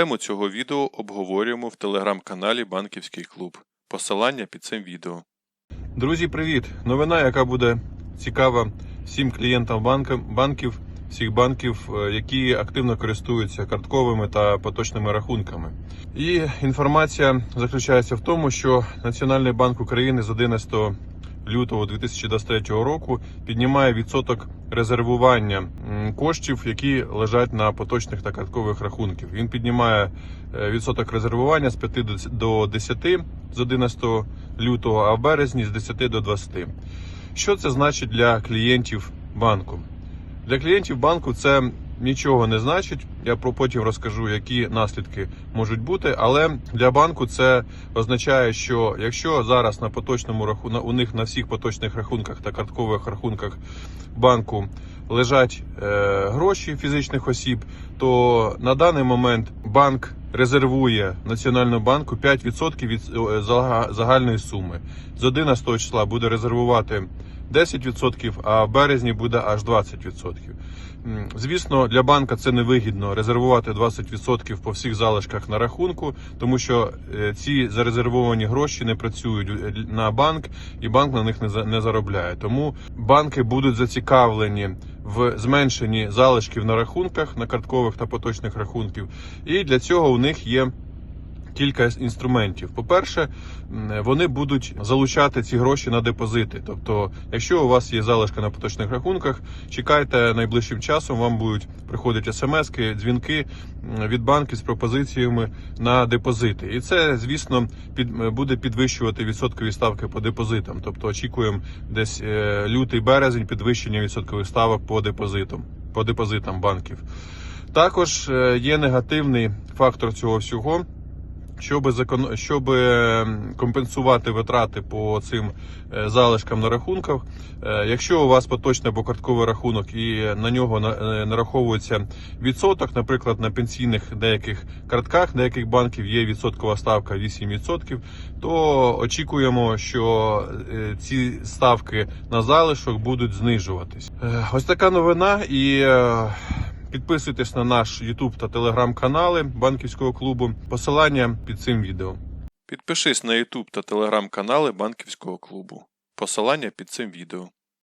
Тему цього відео обговорюємо в телеграм-каналі Банківський клуб. Посилання під цим відео. Друзі, привіт! Новина, яка буде цікава всім клієнтам банків, всіх банків, е, які активно користуються картковими та поточними рахунками. І інформація заключається в тому, що Національний банк України з 11 лютого 2023 року піднімає відсоток резервування коштів, які лежать на поточних та карткових рахунків. Він піднімає е, відсоток резервування з 5 до- до 10 з 11 лютого, а в березні з 10 до 20. Що це значить для клієнтів банку? Для клієнтів банку це нічого не значить. Я про потім розкажу, які наслідки можуть бути. Але для банку це означає, що якщо зараз на поточному раху... на- у них на всіх поточних рахунках та карткових рахунках банку лежать е, гроші фізичних осіб, то на даний момент банк резервує Національному банку 5% від е, загальної суми. З 11 числа буде резервувати 10%, а в березні буде аж 20%. Звісно, для банка це невигідно резервувати 20% по всіх залишках на рахунку, тому що е, ці зарезервовані гроші не працюють е, на банк, і банк на них не за- не заробляє. Тому банки будуть зацікавлені в зменшенні залишків на рахунках, на карткових та поточних рахунків. І для цього у них є кілька інструментів. По-перше, вони будуть залучати ці гроші на депозити. Тобто, якщо у вас є залишка на поточних рахунках, чекайте найближчим часом. Вам будуть приходити смски, дзвінки від банків з пропозиціями на депозити. І це, звісно, під буде підвищувати відсоткові ставки по депозитам. Тобто, очікуємо десь е, лютий березень підвищення відсоткових ставок по депозитам, по депозитам банків. Також е, є негативний фактор цього всього. Щоб щоб е, компенсувати витрати по цим е, залишкам на рахунках, е, якщо у вас поточний або картковий рахунок і на нього е, нараховується відсоток, наприклад, на пенсійних деяких картках деяких банків є відсоткова ставка 8%, то очікуємо, що ці ставки на залишок будуть знижуватись. Ось така новина і. Підписуйтесь на наш YouTube та Telegram канали банківського клубу. Посилання під цим відео. Підпишись на YouTube та телеграм-канали Банківського клубу. Посилання під цим відео.